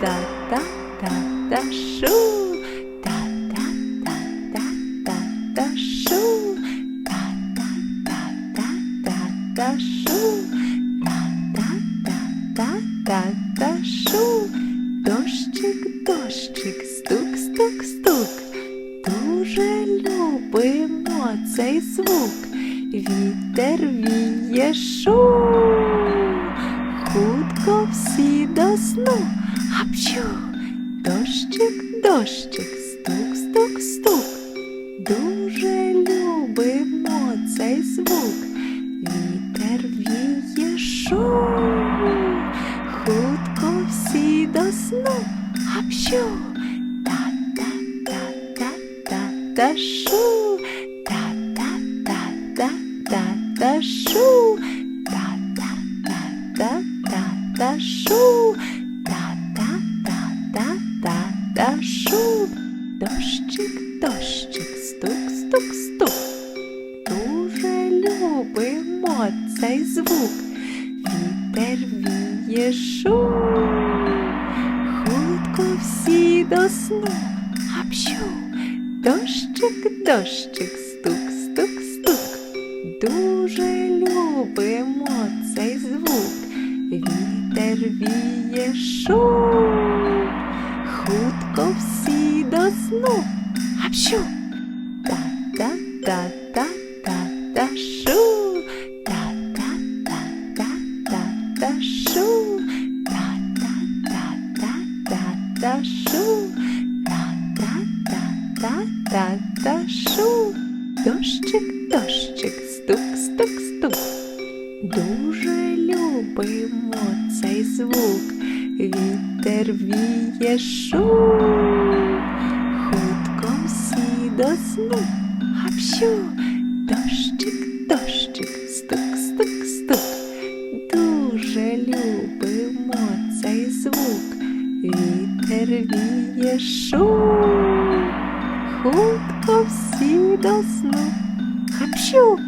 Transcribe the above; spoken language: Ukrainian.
Та-та-та-та-шу. Дощик, стук, стук, стук. Дуже любимо цей звук. Вітер віє шу. Хутко всі до сну. Гапчу. Дощик, дощик, стук, стук, стук. Дуже любимо цей звук. Вітер віє шу. Хутко всі до сну. Та-та-та-та-та-та-шу. Та-та-та-та-та-та-шу. Та-та-та-та-та-та-шу. Та-та-та-та-та-та-шу. Дощик, стук, стук, стук. Дуже любимо цей звук. Вітер віє шу. Хутко всі до сну. Гапщу. Дощик, дощик, стук, стук, стук. Дуже любимо цей звук. Вітер віє шу. Хутко всі до сну. Гапщу. Та-та-та-та-та-та-шу. Та-та-та-та-та-та-шу. Та-та-та-та-та-та-шу. Та-та-та-та-та-шу. Дощик, дощик, стук, стук, стук. Дуже любимо цей звук. Вітер віє шу. До сну. Гапщу. Дощик, дощик, стук, стук, стук. Дуже любимо цей звук. Вітер віє шум. Хутко всі до сну. Хапщу.